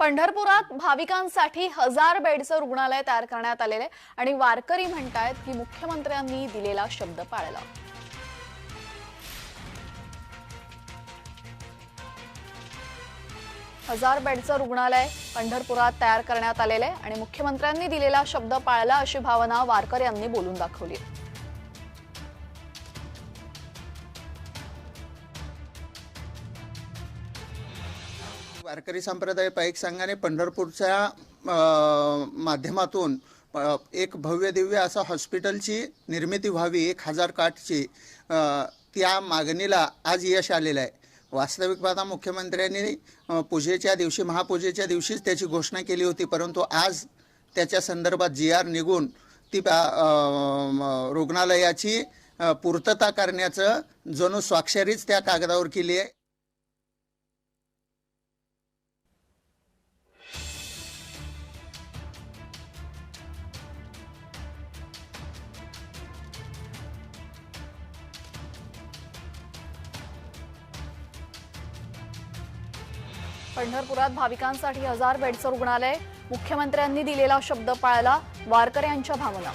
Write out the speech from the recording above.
पंढरपुरात भाविकांसाठी हजार बेडचं रुग्णालय तयार करण्यात आलेलं आहे. आणि वारकरी म्हणतायत की मुख्यमंत्र्यांनी दिलेला शब्द पाळला. हजार बेडचं रुग्णालय पंढरपुरात तयार करण्यात आलेलं आहे आणि मुख्यमंत्र्यांनी दिलेला शब्द पाळला अशी भावना वारकर यांनी बोलून दाखवली वारकरी संप्रदाय पाईक संघाने पंढरपूरच्या माध्यमातून एक भव्य दिव्य असं हॉस्पिटलची निर्मिती व्हावी एक हजार काठची त्या मागणीला आज यश आलेलं आहे. वास्तविक पाहता मुख्यमंत्र्यांनी पूजेच्या दिवशी महापूजेच्या दिवशीच त्याची घोषणा केली होती परंतु आज त्याच्या संदर्भात जी आर निघून ती रुग्णालयाची पूर्तता करण्याचं जणू स्वाक्षरीच त्या कागदावर केली आहे. पंढरपुरात भाविकांसाठी हजार बेडचं रुग्णालय. मुख्यमंत्र्यांनी दिलेला शब्द पाळला. वारकऱ्यांच्या भावना.